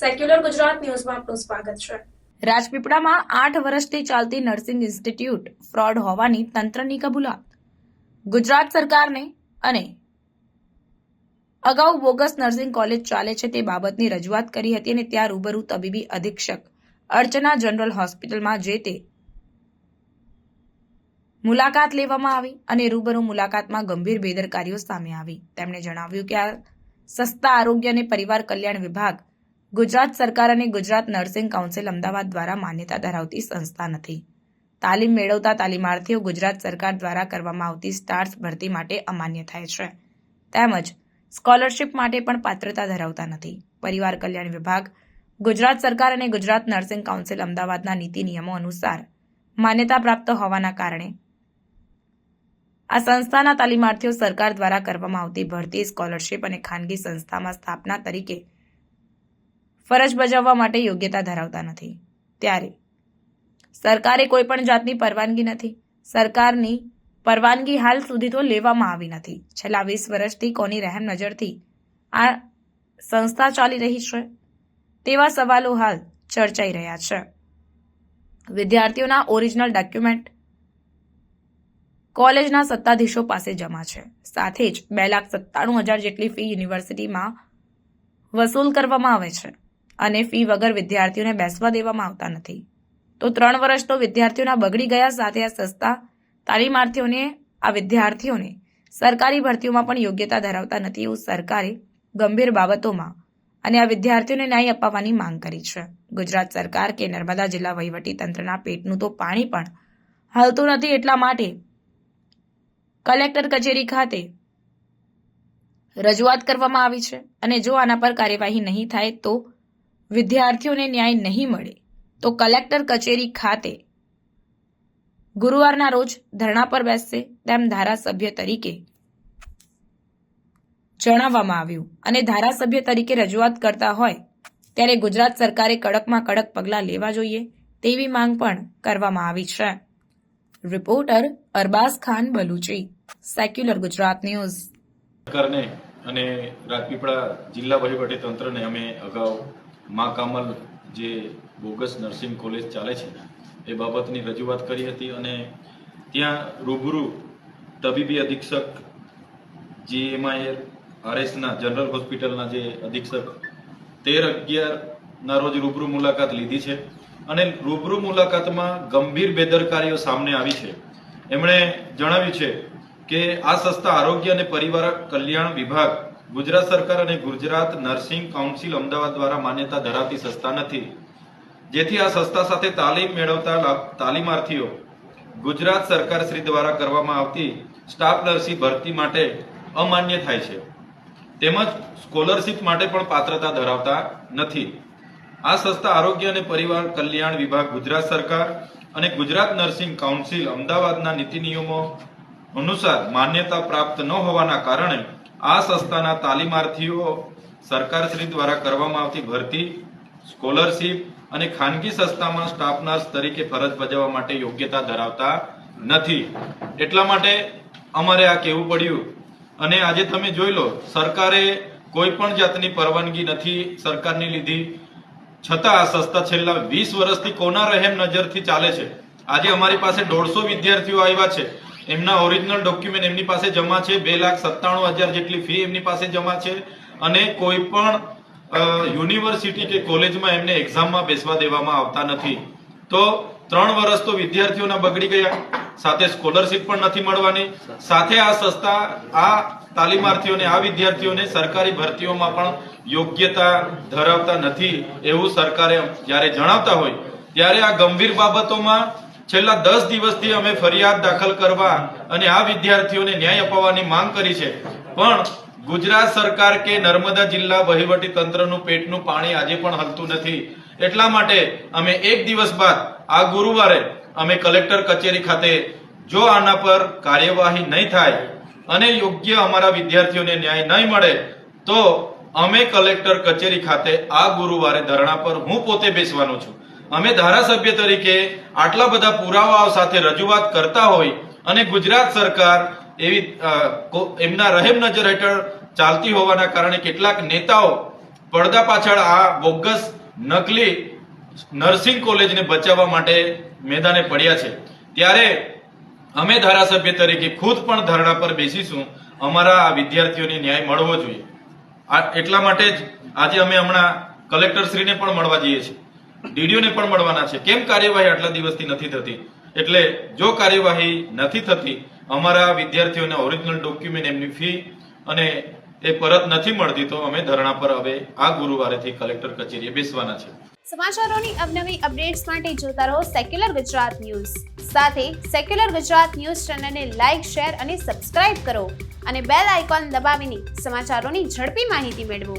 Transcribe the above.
Secular Gujarat ન્યૂઝમાં આપનું સ્વાગત છે. રાજપીપળામાં આઠ વર્ષથી ચાલતી નર્સિંગ ઇન્સ્ટિટ્યૂટ ફ્રોડ હોવાની તંત્રની કબૂલાત. ગુજરાત સરકારને અને અગાઉ બોગસ નર્સિંગ કોલેજ ચાલે છે તે બાબતની રજૂઆત કરી હતી અને ત્યાં રૂબરૂ તબીબી અધિક્ષક અર્ચના જનરલ હોસ્પિટલમાં જે તે મુલાકાત લેવામાં આવી અને રૂબરૂ મુલાકાતમાં ગંભીર બેદરકારીઓ સામે આવી. તેમણે જણાવ્યું કે આ સસ્તા આરોગ્ય અને પરિવાર કલ્યાણ વિભાગ ગુજરાત સરકાર અને ગુજરાત નર્સિંગ કાઉન્સિલ અમદાવાદ દ્વારા માન્યતા ધરાવતી સંસ્થા નથી. તાલીમ મેળવતા તાલીમાર્થીઓ ગુજરાત સરકાર દ્વારા કરવામાં આવતી સ્ટાર્સ ભરતી માટે અમાન્ય થાય છે. તેમજ સ્કોલરશિપ માટે પણ પાત્રતા ધરાવતા નથી. પરિવાર કલ્યાણ વિભાગ, ગુજરાત સરકાર અને ગુજરાત નર્સિંગ કાઉન્સિલ અમદાવાદના નીતિ નિયમો અનુસાર માન્યતા પ્રાપ્ત હોવાના કારણે આ સંસ્થાના તાલીમાર્થીઓ સરકાર દ્વારા કરવામાં આવતી ભરતી, સ્કોલરશિપ અને ખાનગી સંસ્થામાં સ્થાપના તરીકે ફરજ બજાવવા માટે યોગ્યતા ધરાવતા નથી. ત્યારે સરકારે કોઈ પણ જાતની પરવાનગી નથી. સરકારની પરવાનગી હાલ સુધી તો લેવામાં આવી નથી. છેલ્લા વીસ વર્ષથી કોની રહેમ નજરથી આ સંસ્થા ચાલી રહી છે? તેવા સવાલો હાલ ચર્ચાઈ રહ્યા છે. વિદ્યાર્થીઓના ઓરિજિનલ ડોક્યુમેન્ટ કોલેજના સત્તાધીશો પાસે જમા છે. સાથે જ બે લાખ સત્તાણું હજાર જેટલી ફી યુનિવર્સિટીમાં વસૂલ કરવામાં આવે છે. અને ફી વગર વિદ્યાર્થીઓને બેસવા દેવામાં આવતા નથી. તો ત્રણ વર્ષ તો વિદ્યાર્થીઓના બગડી ગયા સાથે આ સસ્તા તાલીમાર્થીઓને, આ વિદ્યાર્થીઓને સરકારી ભરતીઓમાં પણ યોગ્યતા ધરાવતા નથી એવું સરકારે ગંભીર બાબતોમાં અને આ વિદ્યાર્થીઓને ન્યાય અપાવવાની માંગ કરી છે. ગુજરાત સરકાર કે નર્મદા જિલ્લા વહીવટી તંત્રના પેટનું તો પાણી પણ હાલતું નથી એટલા માટે કલેક્ટર કચેરી ખાતે રજૂઆત કરવામાં આવી છે. અને જો આના પર કાર્યવાહી નહીં થાય તો વિદ્યાર્થીઓને ન્યાય નહીં મળે, તો કલેક્ટર કચેરી ખાતે ગુરુવારના રોજ ધરણા પર બેસશે તેમ ધારાસભ્ય તરીકે જણાવવામાં આવ્યું. અને ધારાસભ્ય તરીકે રજૂઆત કરતા હોય, ત્યારે ગુજરાત સરકારે કડકમાં કડક પગલાં લેવા જોઈએ તેવી માંગ પણ કરવામાં આવી છે. Reporter Arbaaz Khan Baluchi, secular Gujarat news. સરકારને અને રાજપીપળા જિલ્લા વહીવટી તંત્રને અમે અગાઉ મા કામલ જે બોગસ નર્સિંગ કોલેજ ચાલે છે, એ બાબતની રજૂઆત કરી હતી અને ત્યાં રૂબરૂ તબીબી અધિક્ષક જીએમઆઈ આરએસના જનરલ હોસ્પિટલના જે અધિક્ષક તેર અગિયારના રોજ રૂબરૂ મુલાકાત લીધી છે અને રૂબરૂ મુલાકાતમાં ગંભીર બેદરકારીઓ સામે આવી છે. એમણે જણાવ્યું છે કે આ સંસ્થા આરોગ્ય અને પરિવાર કલ્યાણ વિભાગ ગુજરાત સરકાર અને ગુજરાત નર્સિંગ કાઉન્સિલ અમદાવાદ દ્વારા માન્યતા ધરાવતી સંસ્થા નથી. જેથી આ સંસ્થા સાથે તાલીમ મેળવતા તાલીમાર્થીઓ ગુજરાત સરકાર શ્રી દ્વારા કરવામાં આવતી સ્ટાફ નર્સિંગ ભરતી માટે અમાન્ય થાય છે. તેમજ સ્કોલરશિપ માટે પણ પાત્રતા ધરાવતા નથી. આ સંસ્થા આરોગ્ય અને પરિવાર કલ્યાણ વિભાગ, ગુજરાત સરકાર અને ગુજરાત નર્સિંગ કાઉન્સિલ અમદાવાદના નીતિ નિયમો અનુસાર માન્યતા પ્રાપ્ત ન હોવાના કારણે આ સંસ્થાના તાલીમાર્થીઓ સરકારશ્રી દ્વારા કરવામાં આવતી ભરતી, સ્કોલરશીપ અને ખાનગી સંસ્થામાં સ્ટાફ નર્સ તરીકે ફરજ બજાવવા માટે યોગ્યતા ધરાવતા નથી. એટલા માટે અમારે આ કહેવું પડ્યું. અને આજે તમે જોઈ લો, સરકારે કોઈ પણ જાતની પરવાનગી નથી સરકારની લીધી. છતાં આ સંસ્થા છેલ્લા વીસ વર્ષથી કોના રહેમ નજરથી ચાલે છે? આજે અમારી પાસે દોઢસો વિદ્યાર્થીઓ આવ્યા છે. એમના ઓરિજિનલ ડોક્યુમેન્ટ એમની પાસે જમા છે, બે લાખ સત્તાણું હજાર જેટલી ફી એમની પાસે જમા છે અને કોઈ પણ યુનિવર્સિટી કે કોલેજમાં એમને એક્ઝામમાં બેસવા દેવામાં આવતા નથી. તો ત્રણ વર્ષ તો વિદ્યાર્થીઓના બગડી ગયા, સાથે સ્કોલરશીપ પણ નથી મળવાની. સાથે આ સંસ્થા, આ તાલીમાર્થીઓને, આ વિદ્યાર્થીઓને સરકારી ભરતીઓમાં પણ યોગ્યતા ધરાવતા નથી એવું સરકારે જ્યારે જણાવતા હોય, ત્યારે આ ગંભીર બાબતોમાં છેલ્લા દસ દિવસથી અમે ફરિયાદ દાખલ કરવા અને આ વિદ્યાર્થીઓને ન્યાય અપાવવાની માંગ કરી છે. પણ ગુજરાત સરકાર કે નર્મદા જિલ્લા વહીવટી તંત્રનું પેટનું પાણી આજે પણ હલતું નથી. એટલા માટે અમે એક દિવસ બાદ, આ ગુરુવારે અમે કલેક્ટર કચેરી ખાતે જો આના પર કાર્યવાહી નહીં થાય અને યોગ્ય અમારા વિદ્યાર્થીઓને ન્યાય નહીં મળે, તો અમે કલેક્ટર કચેરી ખાતે આ ગુરુવારે ધરણા પર હું પોતે બેસવાનો છું. અમે ધારાસભ્ય તરીકે આટલા બધા પુરાવાઓ સાથે રજૂઆત કરતા હોય અને ગુજરાત સરકાર એવી એમના રહેમ નજર હેઠળ ચાલતી હોવાના કારણે કેટલાક નેતાઓ પડદા પાછળ આ બોગસ નકલી નર્સિંગ કોલેજને બચાવવા માટે મેદાને પડ્યા છે. ત્યારે અમે ધારાસભ્ય તરીકે ખુદ પણ ધરણા પર બેસીશું. અમારા આ વિદ્યાર્થીઓને ન્યાય મળવો જોઈએ. આ, એટલા માટે જ આજે અમે હમણાં કલેક્ટરશ્રીને પણ મળવા જઈએ છીએ. ડીડીઓને પણ મળવાના છે. કેમ કાર્યવાહી આટલા દિવસથી નથી થતી? એટલે જો કાર્યવાહી નથી થતી, અમારા વિદ્યાર્થીઓને ઓરિજિનલ ડોક્યુમેન્ટ એમની ફી અને એ પરત નથી મળતી, તો અમે ધરણા પર હવે આ ગુરુવારેથી કલેક્ટર કચેરીએ બેસવાના છે. સમાચારોની અવનવી અપડેટ્સ માટે જોતા રહો સેક્યુલર ગુજરાત ન્યૂઝ સાથે સેક્યુલર ગુજરાત ન્યૂઝ ચેનલને લાઇક શેર અને સબસ્ક્રાઇબ કરો અને બેલ આઇકોન દબાવીને સમાચારોની ઝડપી માહિતી મેળવો.